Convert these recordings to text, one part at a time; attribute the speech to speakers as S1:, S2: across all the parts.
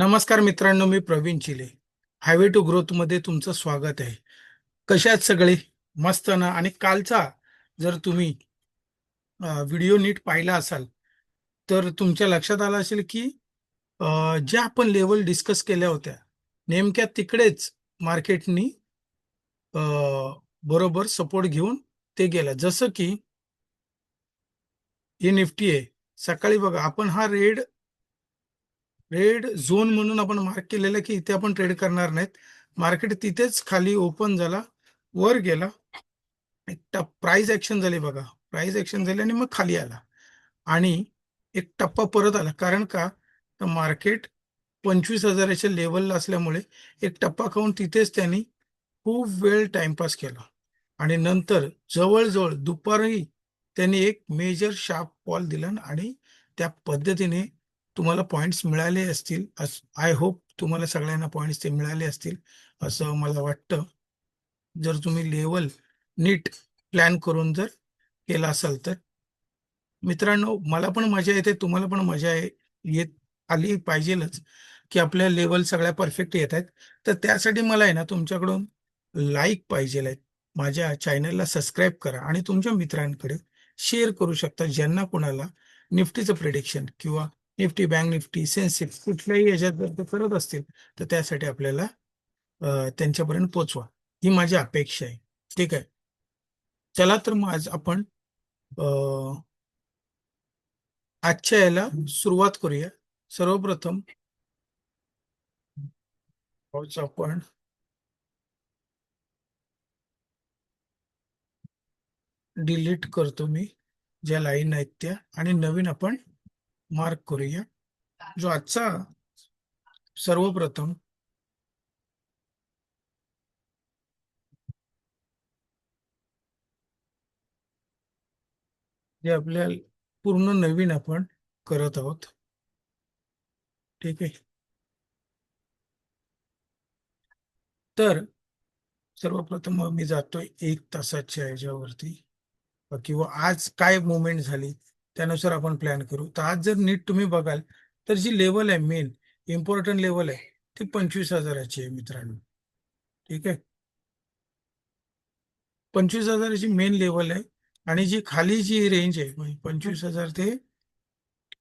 S1: नमस्कार मित्रांनो मी प्रवीण चिले. हायवे टू ग्रोथमध्ये तुमचं स्वागत आहे. कशात आहेत सगळे? मस्त ना? आणि कालचा जर तुम्ही व्हिडिओ नीट पाहिला असाल तर तुमच्या लक्षात आलं असेल की ज्या आपण लेवल डिस्कस केल्या होत्या नेमक्या तिकडेच मार्केटनी बरोबर सपोर्ट घेऊन ते गेलं. जसं की हे निफ्टी आहे. सकाळी बघा आपण हा रेड रेड झोन म्हणून आपण मार्क केलेलं की इथे आपण ट्रेड करणार नाहीत. मार्केट तिथेच खाली ओपन झाला वर गेला. एक प्राइस ऍक्शन झाली बघा. प्राइस ऍक्शन झाली आणि मग खाली आला. आणि एक टप्पा परत आला. कारण का? तर मार्केट पंचवीस हजाराच्या लेवलला असल्यामुळे एक टप्पा खाऊन तिथेच त्यांनी खूप वेळ टाइमपास केला. आणि नंतर जवळजवळ दुपारी त्यांनी एक मेजर शार्प पॉल दिला आणि त्या पद्धतीने तुम्हाला पॉइंट्स मिळाले असतील आय होप तुम्हाला सगळ्यांना पॉइंट्स ते मिळाले असतील असं मला वाटतं. जर तुम्ही लेवल नीट प्लॅन करून जर केला असाल तर. मित्रांनो मला पण मजा येते तुम्हाला पण मजा येत आली पाहिजेलच की आपल्या लेवल सगळ्या परफेक्ट येत आहेत. तर त्यासाठी मला आहे ना तुमच्याकडून लाईक पाहिजे आहेत माझ्या चॅनलला सबस्क्राईब करा आणि तुमच्या मित्रांकडे शेअर करू शकता ज्यांना कोणाला निफ्टीचं प्रिडिक्शन किंवा निफ्टी बँक निफ्टी सेन्सेक्स कुठल्याही याच्यात जर ते करत असतील तर त्यासाठी आपल्याला त्यांच्यापर्यंत पोचवा. ही माझी अपेक्षा आहे. ठीक आहे? चला तर मग आज आपण आजच्या याला सुरुवात करूया. सर्वप्रथम आपण डिलीट करतो मी ज्या लाईन आहेत त्या आणि नवीन आपण मार्क करूया. जो आजचा सर्वप्रथम. जे आपल्या पूर्ण नवीन आपण करत आहोत. ठीक आहे. तर सर्वप्रथम मी जातोय एक तासाच्या ह्याच्यावरती किंवा आज काय मुवमेंट झाली? त्यानुसार आपण प्लॅन करू. तर आज जर नीट तुम्ही बघाल तर जी लेवल आहे मेन इम्पॉर्टंट लेवल आहे ती पंचवीस हजाराची आहे मित्रांनो. ठीक आहे? पंचवीस हजाराची मेन लेवल आहे आणि जी खाली जी रेंज आहे म्हणजे पंचवीस हजार ते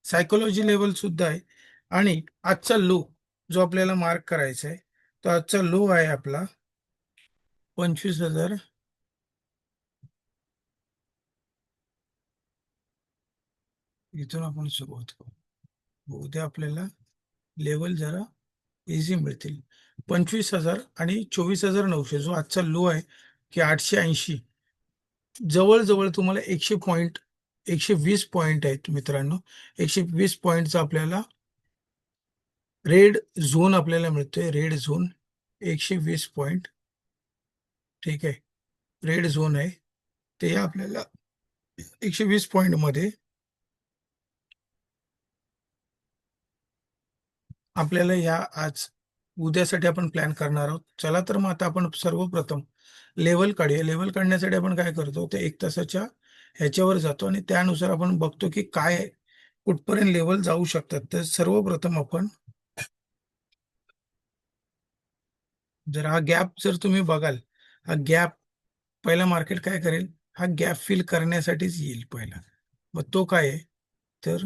S1: सायकोलॉजी लेवल सुद्धा आहे आणि आजचा लो जो आपल्याला मार्क करायचा आहे तो आजचा लो आहे आपला पंचवीस हजार इथून आपण सुरुवात करू उद्या आपल्याला लेवल जरा इझी मिळतील. पंचवीस हजार आणि चोवीस हजार नऊशे. जो आजचा लो आहे की आठशे ऐंशी. जवळजवळ तुम्हाला एकशे पॉईंट एकशे वीस पॉईंट आहेत मित्रांनो. एकशे वीस पॉईंटचा आपल्याला रेड झोन आपल्याला मिळतोय. रेड झोन एकशे वीस पॉईंट ठीक आहे. रेड झोन आहे. ते आपल्याला एकशे वीस पॉईंटमध्ये आपल्याला या आज उद्यासाठी आपण प्लॅन करणार आहोत. चला तर मग आता आपण सर्वप्रथम लेवल काढूया. लेवल काढण्यासाठी आपण काय करतो ते एक तासाच्या ह्याच्यावर जातो आणि त्यानुसार आपण बघतो की काय कुठपर्यंत लेवल जाऊ शकतात. तर सर्वप्रथम आपण जर हा गॅप जर तुम्ही बघाल हा गॅप पहिला मार्केट काय करेल? हा गॅप फिल करण्यासाठीच येईल पहिला. मग तो काय आहे? तर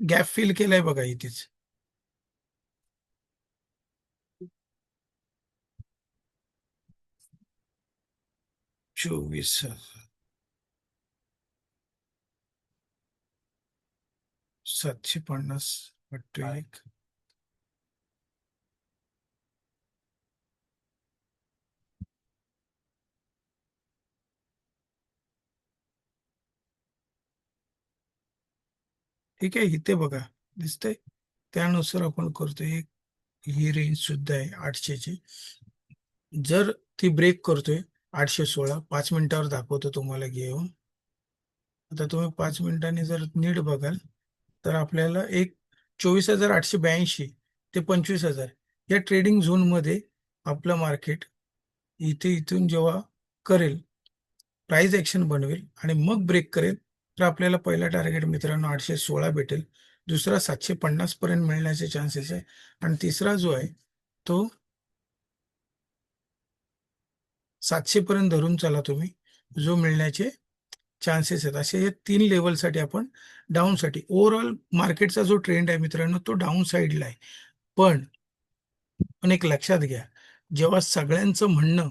S1: गॅप फिल केलाय बघा इथेच. चोवीस सातशे पन्नास वाटतं ठीक आहे इथे बघा दिसतंय? त्यानुसार आपण करतोय एक ही रेंज सुद्धा आहे आठशेची जर ती ब्रेक करतोय आठशे सोळा पाच मिनिटावर दाखवतो तुम्हाला घेऊन. आता तुम्ही पाच मिनिटांनी जर नीट बघाल तर आपल्याला एक चोवीस हजार आठशे ब्याऐंशी ते पंचवीस हजार या ट्रेडिंग झोनमध्ये आपलं मार्केट इथे इथून जेव्हा करेल प्राइस ऍक्शन बनवेल आणि मग ब्रेक करेल तर आपल्याला पहिला टार्गेट मित्रांनो आठशे सोळा भेटेल. दुसरा सातशे पन्नास पर्यंत मिळण्याचे चान्सेस आहे. आणि तिसरा जो आहे तो सातशे पर्यंत धरून चला तुम्ही. जो मिळण्याचे चान्सेस आहेत. असे हे तीन लेवलसाठी आपण डाऊनसाठी ओव्हरऑल मार्केटचा जो ट्रेंड आहे मित्रांनो तो डाऊन साईडला आहे. पण पण एक लक्षात घ्या जेव्हा सगळ्यांचं म्हणणं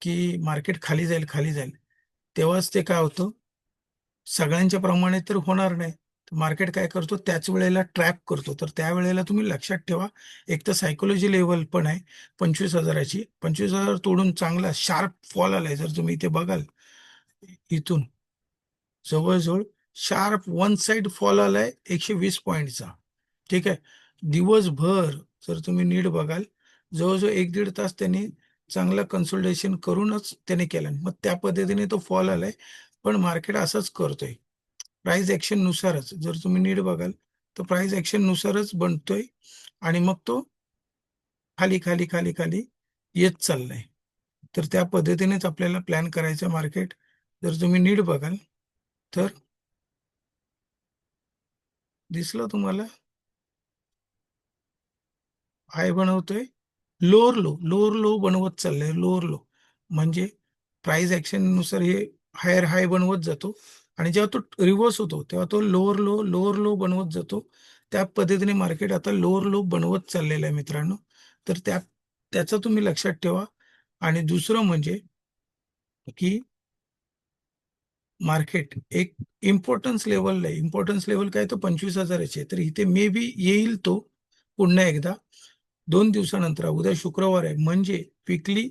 S1: की मार्केट खाली जाईल खाली जाईल तेव्हाच ते काय होतं? सगळ्यांच्या प्रमाणे तर होणार नाही. मार्केट काय करतो त्याच वेळेला ट्रॅप करतो. तर त्यावेळेला तुम्ही लक्षात ठेवा एक तर सायकोलॉजी लेवल पण आहे पंचवीस हजाराची. पंचवीस हजार तोडून चांगला शार्प फॉल आलाय जर तुम्ही इथे बघाल. इथून. जवळजवळ शार्प वन साइड फॉल आलाय एकशे वीस पॉईंटचा ठीक आहे? दिवसभर जर तुम्ही नीट बघाल जवळजवळ एक दीड तास त्यांनी चांगलं कन्सल्टेशन करूनच त्याने केलं. मग त्या पद्धतीने तो फॉल आलाय. पण मार्केट असंच करतोय. प्राइस ऍक्शन नुसारच. जर तुम्ही नीट बघाल तर प्राइस ऍक्शन नुसारच बनतोय आणि मग तो खाली खाली खाली खाली येत चाललाय. तर त्या पद्धतीनेच आपल्याला प्लॅन करायचं मार्केट जर तुम्ही नीट बघाल तर दिसलं तुम्हाला? हाय बनवतोय. लोअर लो लोअर लो बनवत चाललंय. लोअर लो म्हणजे प्राइस ऍक्शननुसार हे हायर हाय बनवत जातो. आणि जेव्हा तो रिव्हर्स होतो तेव्हा तो लोअर लो लोअर लो बनवत जातो. त्या पद्धतीने मार्केट आता लोअर लो बनवत चाललेलं आहे मित्रांनो. तर त्या त्याचं तुम्ही लक्षात ठेवा. आणि दुसरं म्हणजे की मार्केट एक इम्पॉर्टन्स लेवलला आहे. इम्पॉर्टन्स लेवल काय? तर पंचवीस हजाराचे आहे. तर इथे मे बी येईल तो पुन्हा एकदा. दोन दिवसानंतर उद्या शुक्रवार आहे. म्हणजे विकली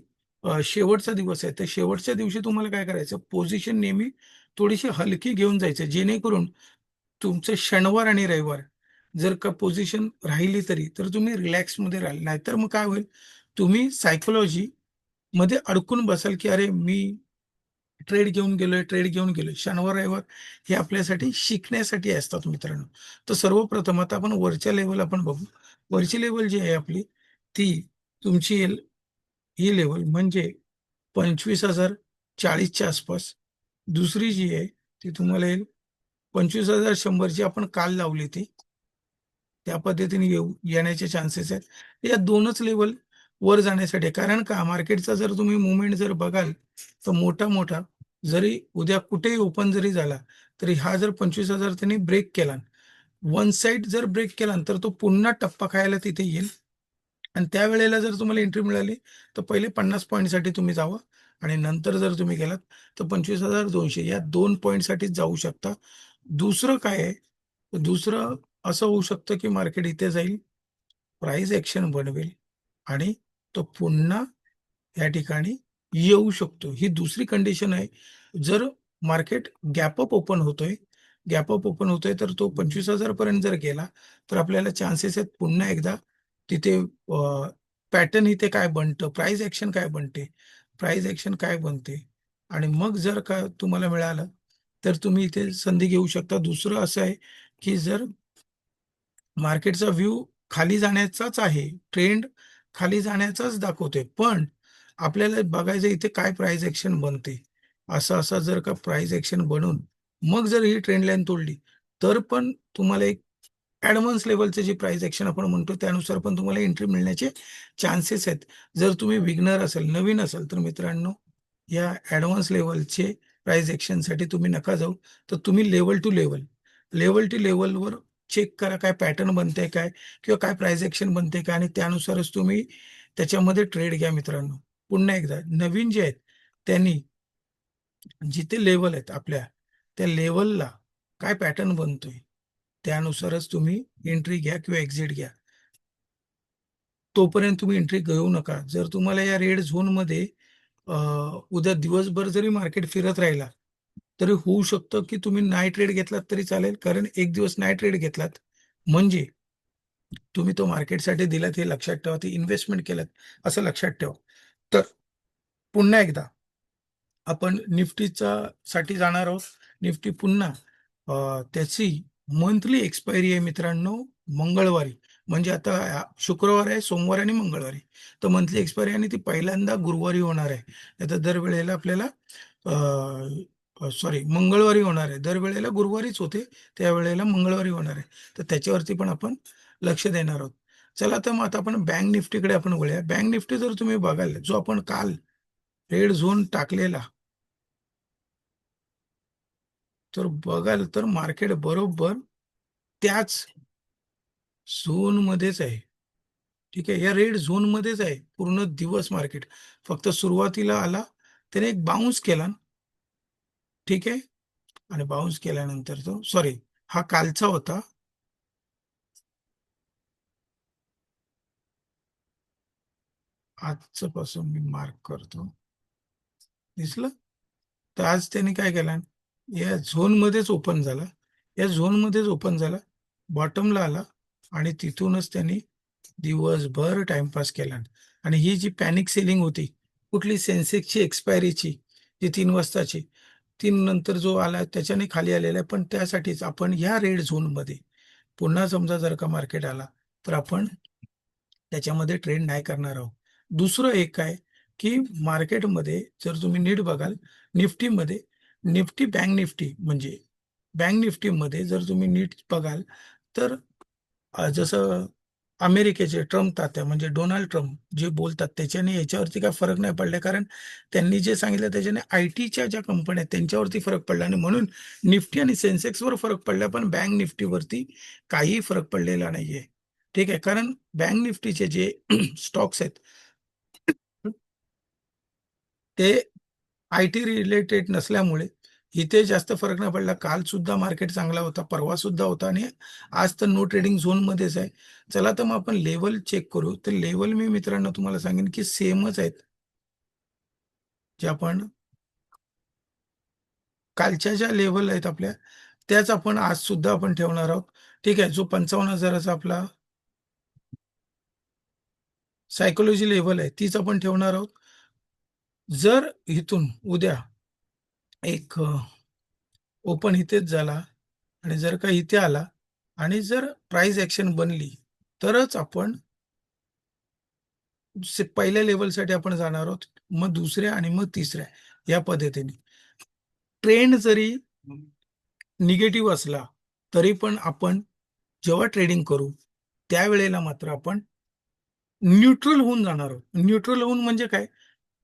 S1: शेवटचा दिवस आहे. तर शेवटच्या दिवशी तुम्हाला काय करायचं? पोझिशन नेहमी थोडीशी हलकी घेऊन जायचं. जेणेकरून तुमचं शनिवार आणि रविवार जर का पोझिशन राहिली तरी तर तुम्ही रिलॅक्समध्ये राहील. नाहीतर मग काय होईल? तुम्ही सायकोलॉजी मध्ये अडकून बसाल की अरे मी ट्रेड घेऊन गेलोय ट्रेड घेऊन गेलोय. शनिवार रविवार हे आपल्यासाठी शिकण्यासाठी असतात मित्रांनो. तर सर्वप्रथम आता आपण वरच्या लेवल आपण बघू. वरची लेवल जी आहे आपली ती तुमची येईल ही लेवल म्हणजे पंचवीस हजार चाळीसच्या आसपास. दुसरी जी आहे ती तुम्हाला येईल पंचवीस हजार शंभरची आपण काल लावली ती. त्या पद्धतीने येऊ येण्याचे चान्सेस आहेत. या दोनच लेवल वर जाण्यासाठी कारण का मार्केटचा जर तुम्ही मुवमेंट जर बघाल तर मोठा मोठा जरी उद्या कुठेही ओपन जरी झाला तरी हा जर पंचवीस हजार त्यांनी ब्रेक केला. वन साईड जर ब्रेक केला तर तो पुन्हा टप्पा खायला तिथे येईल. आणि त्यावेळेला जर तुम्हाला एंट्री मिळाली तर पहिले पन्नास पॉईंटसाठी तुम्ही जावं आणि नंतर जर तुम्ही गेलात तर पंचवीस हजार दोनशे. या दोन पॉईंटसाठीच जाऊ शकता. दुसरं काय आहे? दुसरं असं होऊ शकतं की मार्केट इथे जाईल प्राइस ॲक्शन बनवेल आणि तो पुन्हा या ठिकाणी येऊ शकतो. ही दुसरी कंडिशन आहे. जर मार्केट गॅपअप ओपन होतोय गॅपअप ओपन होतोय तर तो पंचवीस हजार पर्यंत जर गेला तर आपल्याला चान्सेस आहेत पुन्हा एकदा तिथे पॅटर्न इथे काय बनतं? प्राइस ऍक्शन काय बनते? प्राइस ऍक्शन काय बनते? आणि मग जर का तुम्हाला मिळालं तर तुम्ही इथे संधी घेऊ शकता. दुसरं असं आहे की जर मार्केटचा व्ह्यू खाली जाण्याचाच आहे ट्रेंड खाली जाण्याचाच दाखवतोय पण आपल्याला बघायचं इथे काय प्राइस ऍक्शन बनते? असं असं जर का प्राइस ऍक्शन बनून मग जर ही ट्रेंड लाईन तोडली तर पण तुम्हाला एक ॲडव्हान्स लेवलचे जे प्राइस ऍक्शन आपण म्हणतो त्यानुसार पण तुम्हाला एंट्री मिळण्याचे चान्सेस आहेत. जर तुम्ही विग्नर असाल नवीन असाल तर मित्रांनो या ॲडव्हान्स लेवलचे प्राईज ॲक्शनसाठी तुम्ही नका जाऊ. तर तुम्ही level two level level two लेवलवर चेक करा काय पॅटर्न बनते काय किंवा काय प्राईज ॲक्शन बनते काय आणि त्यानुसारच तुम्ही त्याच्यामध्ये ट्रेड घ्या मित्रांनो. पुन्हा एकदा नवीन जे आहेत त्यांनी जिथे लेवल आहेत आपल्या त्या लेवलला काय पॅटर्न बनतोय त्यानुसारच तुम्ही एंट्री घ्या किंवा एक्झिट घ्या. तोपर्यंत तुम्ही एंट्री घेऊ नका. जर तुम्हाला या रेड झोनमध्ये उद्या दिवसभर जरी मार्केट फिरत राहिला तरी होऊ शकतं की तुम्ही नाईट ट्रेड घेतलात तरी चालेल. कारण एक दिवस नाईट ट्रेड घेतलात म्हणजे तुम्ही तो मार्केटसाठी दिलात हे लक्षात ठेवा. ते इन्व्हेस्टमेंट केलं असं लक्षात ठेवा. तर पुन्हा एकदा आपण निफ्टीचा साठी जाणार आहोत. निफ्टी पुन्हा त्याची मंथली एक्सपायरी आहे मित्रांनो मंगळवारी. म्हणजे आता शुक्रवार आहे सोमवार आणि मंगळवारी. तर मंथली एक्सपायरी आणि ती पहिल्यांदा गुरुवारी होणार आहे. नाही तर दरवेळेला आपल्याला सॉरी मंगळवारी होणार आहे. दरवेळेला गुरुवारीच होते त्यावेळेला मंगळवारी होणार आहे. तर त्याच्यावरती पण आपण लक्ष देणार आहोत. चला तर मग आता आपण बँक निफ्टीकडे आपण वळूया. बँक निफ्टी जर तुम्ही बघाल जो आपण काल रेड झोन टाकलेला तर बघाल तर मार्केट बरोबर त्याच झोन मध्येच आहे. ठीक आहे? या रेड झोन मध्येच आहे. पूर्ण दिवस मार्केट फक्त सुरुवातीला आला त्याने एक बाउन्स केला ठीक आहे? आणि बाउन्स केल्यानंतर तो सॉरी हा कालचा होता. आजचं पासून मी मार्क करतो. दिसलं? तर आज त्याने काय केलं? या झोनमध्येच ओपन झाला. या झोनमध्येच ओपन झाला. बॉटमला आला आणि तिथूनच त्यांनी दिवसभर टाइमपास केला. आणि ही जी पॅनिक सेलिंग होती कुठली सेन्सेक्सची एक्सपायरीची जी तीन वाजताची तीन नंतर जो आला त्याच्याने खाली आलेला आहे. पण त्यासाठीच आपण ह्या रेड झोनमध्ये पुन्हा समजा जर का मार्केट आला तर आपण त्याच्यामध्ये ट्रेड नाही करणार आहोत. दुसरं एक काय की मार्केटमध्ये जर तुम्ही नीट बघाल निफ्टीमध्ये निफ्टी बँक निफ्टी म्हणजे बँक निफ्टीमध्ये जर तुम्ही नीट बघाल तर जसं अमेरिकेचे ट्रम्प तात्या म्हणजे डोनाल्ड ट्रम्प जे बोलतात त्याच्याने याच्यावरती काय फरक नाही पडला. कारण त्यांनी जे सांगितलं त्याच्याने आय टीच्या ज्या कंपन्या आहेत त्यांच्यावरती फरक पडला आणि म्हणून निफ्टी आणि सेन्सेक्सवर फरक पडला पण बँक निफ्टीवरती काही फरक पडलेला नाहीये. ठीक आहे? कारण बँक निफ्टीचे जे स्टॉक्स आहेत ते आय टी रिलेटेड नसल्यामुळे इथे जास्त फरक नाही पडला. काल सुद्धा मार्केट चांगला होता परवा सुद्धा होता आणि आज तर नो ट्रेडिंग झोन मध्येच आहे. चला तर मग आपण लेवल चेक करू. तर लेवल मी मित्रांनो तुम्हाला सांगेन की सेमच आहेत. जे आपण कालच्या ज्या लेवल आहेत आपल्या त्याच आपण आज सुद्धा आपण ठेवणार आहोत. ठीक आहे जो पंचावन्न हजाराचा आपला सायकोलॉजी लेवल आहे तीच आपण ठेवणार आहोत. जर इथून उद्या एक ओपन इथेच झाला आणि जर का इथे आला आणि जर प्राइस ऍक्शन बनली तरच आपण पहिल्या लेवलसाठी आपण जाणार आहोत मग दुसऱ्या आणि मग तिसऱ्या या पद्धतीने. ट्रेंड जरी निगेटिव्ह असला तरी पण आपण जेव्हा ट्रेडिंग करू त्यावेळेला मात्र आपण न्यूट्रल होऊन जाणार आहोत. न्यूट्रल होऊन म्हणजे काय?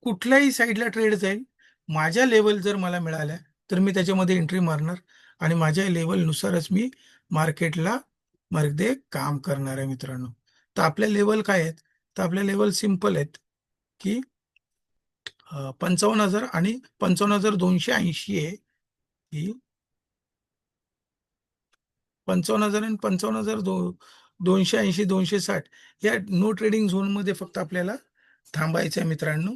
S1: कुठल्याही साईडला ट्रेड जाईल माझ्या लेवल जर मला मिळाल्या तर मी त्याच्यामध्ये एंट्री मारणार आणि माझ्या लेवलनुसारच मी मार्केटला मध्ये काम करणार आहे मित्रांनो. तर आपल्या लेवल काय आहेत? तर आपल्या लेवल सिंपल आहेत की पंचावन्न हजार आणि पंचावन्न हजार दोनशे ऐंशी आहे ही पंचावन्न हजार आणि पंचावन्न हजार दो दोनशे ऐंशी दोनशे साठ या नो ट्रेडिंग झोनमध्ये फक्त आपल्याला थांबायचं आहे मित्रांनो.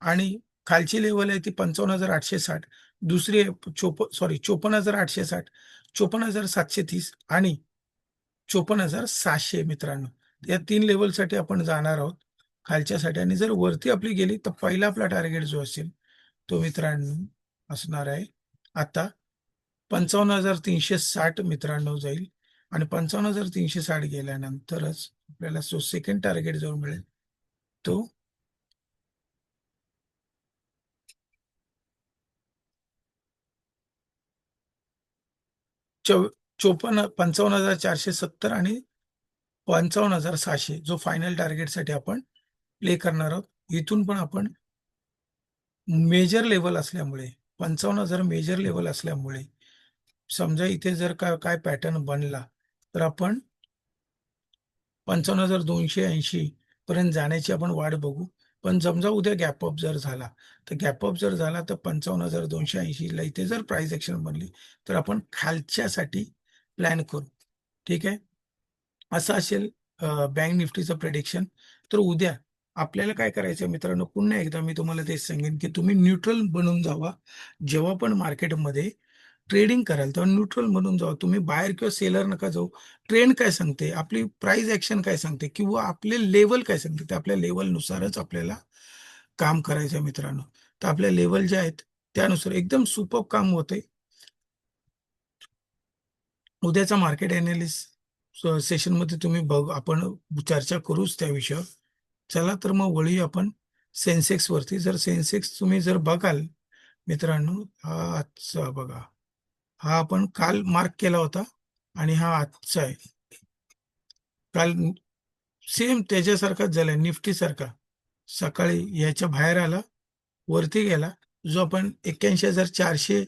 S1: आणि खालची लेवल आहे ती पंचावन्न हजार आठशे साठ दुसरी आहे चोप सॉरी चोपन्न हजार आठशे साठ चोपन्न हजार सातशे तीस आणि चोपन्न हजार सहाशे मित्रांनो. या तीन लेवलसाठी आपण जाणार आहोत खालच्यासाठी. आणि जर वरती आपली गेली तर पहिला आपला टार्गेट जो असेल तो मित्रांनो असणार आहे आता पंचावन्न हजार तीनशे साठ मित्रांनो जाईल. आणि पंचावन्न हजार तीनशे साठ गेल्यानंतरच आपल्याला जो सेकंड टार्गेट जो मिळेल तो चौ चोपन्न पंचावन्न हजार चारशे सत्तर आणि पंचावन्न हजार सहाशे जो फायनल टार्गेटसाठी आपण प्ले करणार आहोत. इथून पण आपण मेजर लेवल असल्यामुळे पंचावन्न हजार मेजर लेवल असल्यामुळे समजा इथे जर का काय पॅटर्न बनला तर आपण पंचावन्न हजार दोनशे ऐंशी पर्यंत जाण्याची आपण वाट बघू. पण समजा उद्या गॅप अप जर झाला तर गॅप अप जर झाला तर पंचावन्न हजार दोनशे ऐंशीला इथे जर प्राइस ऍक्शन बनली तर आपण खालच्यासाठी प्लॅन करू. ठीक आहे? असं असेल बँक निफ्टीचं प्रेडिक्शन तर उद्या आपल्याला काय करायचं मित्रांनो? पुन्हा एकदा मी तुम्हाला तेच सांगेन की तुम्ही न्यूट्रल बनून जावा. जेव्हा पण मार्केटमध्ये ट्रेडिंग कराल तेव्हा न्यूट्रल म्हणून जाऊ. तुम्ही बाहेर किंवा सेलर नका जाऊ. ट्रेंड काय सांगते? आपली प्राइस ऍक्शन काय सांगते? किंवा आपले लेवल काय सांगते? ते आपल्या लेवलनुसारच आपल्याला काम करायचं आहे मित्रांनो. तर आपल्या लेवल जे आहेत त्यानुसार एकदम सुपर काम होते उद्याचा मार्केट अनालिस सेशनमध्ये तुम्ही बघ आपण चर्चा करूच त्या विषयावर. चला तर मग वळी आपण सेन्सेक्स वरती जर सेन्सेक्स तुम्ही जर बघाल मित्रांनो हा आजचा बघा. हा आपण काल मार्क केला होता आणि हा आजचा आहे. काल सेम त्याच्यासारखाच झालाय निफ्टी सारखा सकाळी याच्या बाहेर आला वरती गेला जो आपण एक्क्याऐंशी हजार चारशे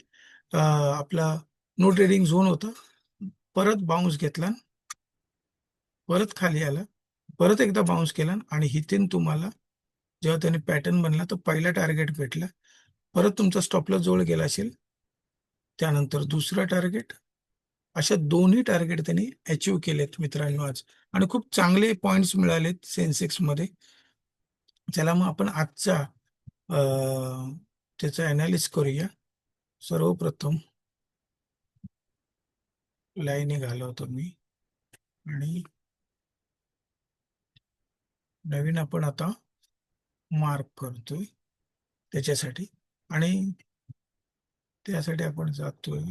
S1: आपला नो ट्रेडिंग झोन होता परत बाउन्स घेतला. परत खाली आला परत एकदा बाउन्स केला आणि हितेन तुम्हाला जेव्हा त्याने पॅटर्न बनला तो पहिला टार्गेट भेटला. परत तुमचा स्टॉपला जवळ गेला असेल त्यानंतर दुसरा टार्गेट अशा दोन्ही टार्गेट त्यांनी अचीव केलेत मित्रांनो आज. आणि खूप चांगले पॉइंट्स मिळालेत सेन्सेक्समध्ये. चला मग आपण आजचा त्याचा अनालिस करूया. सर्वप्रथम लाईनी घालवतो मी. आणि नवीन आपण आता मार्क करतोय त्याच्यासाठी. आणि त्यासाठी आपण जातोय.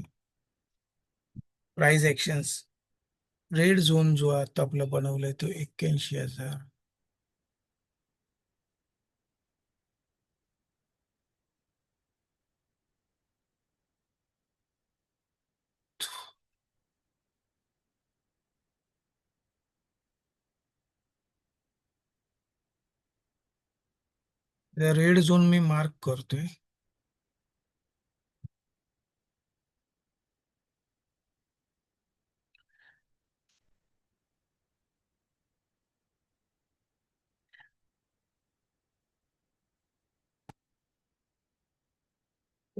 S1: प्राइस ऍक्शन्स रेड झोन जो आता आपला बनवलाय तो एक्क्याऐंशी हजार. रेड झोन मी मार्क करतोय.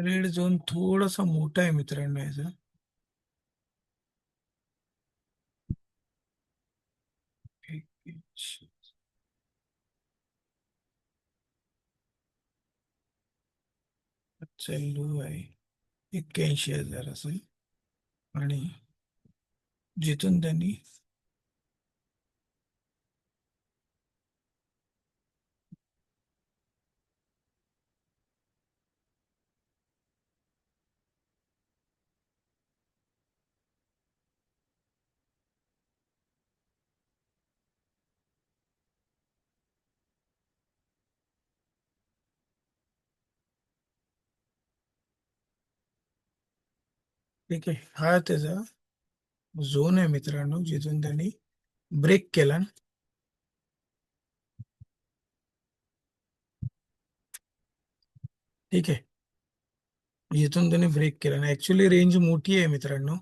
S1: रेड झोन थोडासा मोठा आहे मित्रांनो याचा. चालू आहे. एक्क्याऐंशी हजार असेल. आणि जिथून त्यांनी ठीक आहे हा त्याचा झोन आहे मित्रांनो जिथून त्यांनी ब्रेक केला ठीक आहे जिथून त्यांनी ब्रेक केला ना। ऍक्च्युली रेंज मोठी आहे मित्रांनो,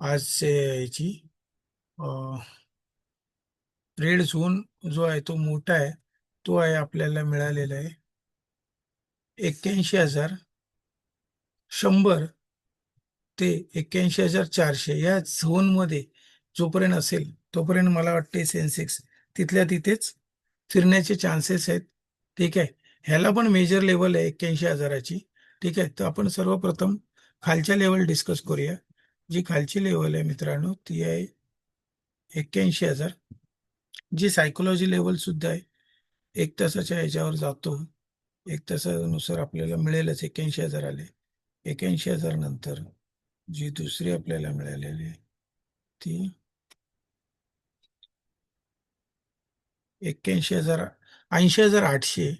S1: आज याची। रेड झोन जो आहे तो मोठा आहे तो आहे आपल्याला मिळालेला आहे। एक्क्याऐंशी हज़ार शंभर ते एक्क्याऐंशी हजार चारशे या झोनमध्ये जोपर्यंत असेल तोपर्यंत मला वाटते सेन्सेक्स तिथल्या तिथेच फिरण्याचे चान्सेस आहेत. ठीक आहे? ह्याला पण मेजर लेवल आहे एक्क्याऐंशी हजाराची. ठीक आहे? तर आपण सर्वप्रथम खालच्या लेवल डिस्कस करूया. जी खालची लेवल आहे मित्रांनो ती आहे एक्क्याऐंशी हजार. जी सायकोलॉजी लेवल सुद्धा आहे एक तासाच्या ह्याच्यावर जातो. एक तासानुसार आपल्याला मिळेलच एक्क्याऐंशी हजार आले एक्क्याऐंशी हजार नंतर. जी दुसरी आपल्याला मिळालेली आहे ती एक्क्याऐंशी हजार ऐंशी हजार आठशे.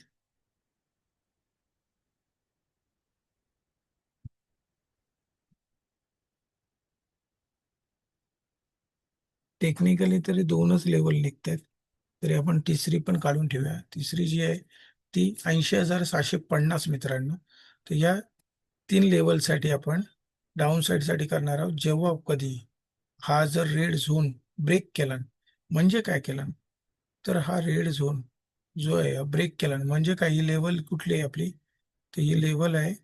S1: टेक्निकली तरी दोनच लेवल निघत आहेत तरी आपण तिसरी पण काढून ठेवूया. तिसरी जी आहे ती ऐंशी हजार सहाशे पन्नास मित्रांनो. तर या तीन लेवलसाठी आपण डाऊन साईडसाठी करणार आहोत. जेव्हा कधी हा जर रेड झोन ब्रेक केला म्हणजे काय केला? तर हा रेड झोन जो आहे ब्रेक केला. म्हणजे काय? ही लेवल कुठली आहे आपली? तर ही लेवल आहे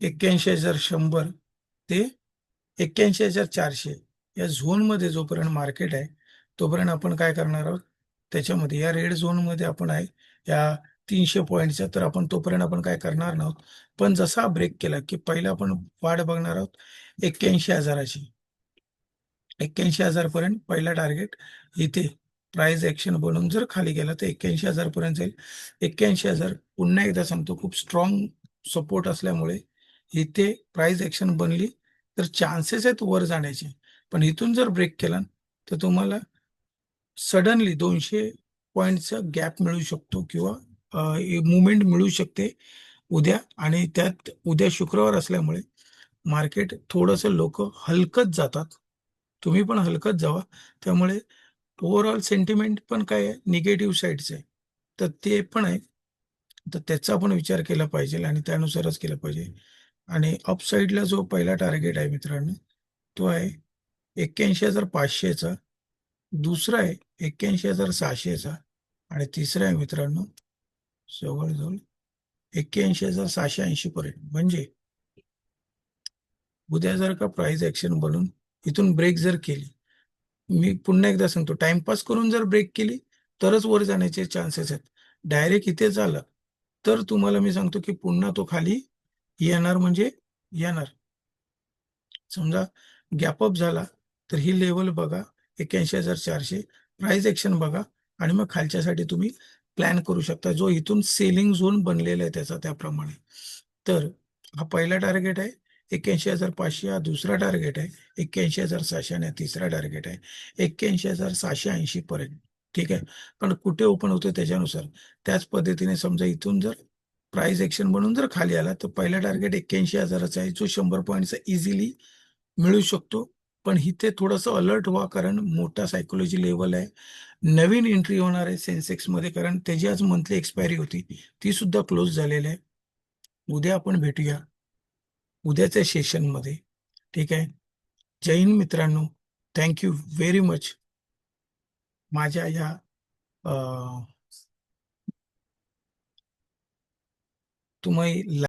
S1: एक्क्याऐंशी हजार शंभर ते एक्क्याऐंशी हजार चारशे. या झोनमध्ये जोपर्यंत मार्केट आहे तोपर्यंत आपण काय करणार आहोत? त्याच्यामध्ये या रेड झोनमध्ये आपण आहे या तीनशे पॉईंटचा तर आपण तोपर्यंत आपण काय करणार नाहोत. पण जसा ब्रेक केला की पहिला आपण वाढ बघणार आहोत एक्क्याऐंशी हजाराची. एक्क्याऐंशी हजार पर्यंत पहिला टार्गेट इथे प्राइस ॲक्शन बनवून जर खाली गेला तर एक्क्याऐंशी हजार पर्यंत जाईल. एक्क्याऐंशी हजार पुन्हा एकदा सांगतो खूप स्ट्रॉंग सपोर्ट असल्यामुळे इथे प्राइस ॲक्शन बनली तर चान्सेस आहेत वर जाण्याचे. पण इथून जर ब्रेक केला तर तुम्हाला सडनली दोनशे पॉईंटचा गॅप मिळू शकतो किंवा मुवमेंट मिळू शकते उद्या आणि त्यात उद्या शुक्रवार असल्यामुळे मार्केट थोडंसं लोक हलकत जातात. तुम्ही पण हलकत जावा. त्यामुळे ओव्हरऑल सेंटिमेंट पण काय आहे? निगेटिव्ह साईडचं आहे. तर ते पण आहे. तर त्याचा पण विचार केला पाहिजे आणि त्यानुसारच केला पाहिजे. आणि अपसाईडला जो पहिला टार्गेट आहे मित्रांनो तो आहे एक्क्याऐंशी हजार पाचशेचा. दुसरा आहे एक्क्याऐंशी हजार सहाशेचा. आणि तिसरा आहे मित्रांनो जवळजवळ एक्क्याऐंशी हजार सहाशे ऐंशी पर्यंत. म्हणजे उद्या जर का प्राइस ऍक्शन बनून इथून ब्रेक जर केली मी पुन्हा एकदा सांगतो टाइमपास करून जर ब्रेक केली तरच वर जाण्याचे चान्सेस आहेत. डायरेक्ट इथे झालं तर तुम्हाला मी सांगतो की पुन्हा तो खाली येणार म्हणजे येणार. समजा गॅपअप झाला तर ही लेवल बघा एक्क्याऐंशी हजार चारशे. प्राइस ऍक्शन बघा आणि मग खालच्यासाठी तुम्ही प्लॅन करू शकता. जो इथून सेलिंग झोन बनलेला आहे त्याचा त्याप्रमाणे. तर हा पहिला टार्गेट आहे. एक्क्याऐंशी हजार पाचशे हा दुसरा टार्गेट आहे. एक्क्याऐंशी हजार सहाशे आणि तिसरा टार्गेट आहे. एक्क्याऐंशी हजार सहाशे ऐंशी पर्यंत. ठीक आहे? पण कुठे ओपन होतं त्याच्यानुसार. त्याच पद्धतीने समजा इथून जर प्राइस एक्शन बनून जर खाली आला तर पहिला टार्गेट एक्क्याऐंशी हजाराचा आहे. जो शंभर पॉईंटचा इझिली मिळू शकतो. पण इथे थोडंसं अलर्ट व्हा कारण मोठा सायकोलॉजी लेवल आहे. नवीन एंट्री होणार आहे सेन्सेक्समध्ये कारण त्याची आज मंथली एक्सपायरी होती. ती सुद्धा क्लोज झालेली आहे. उद्या आपण भेटूया. उद्याच्या सेशनमध्ये ठीक आहे? जय हिंद मित्रांनो. थँक्यू व्हेरी मच माझ्या या तुम्ही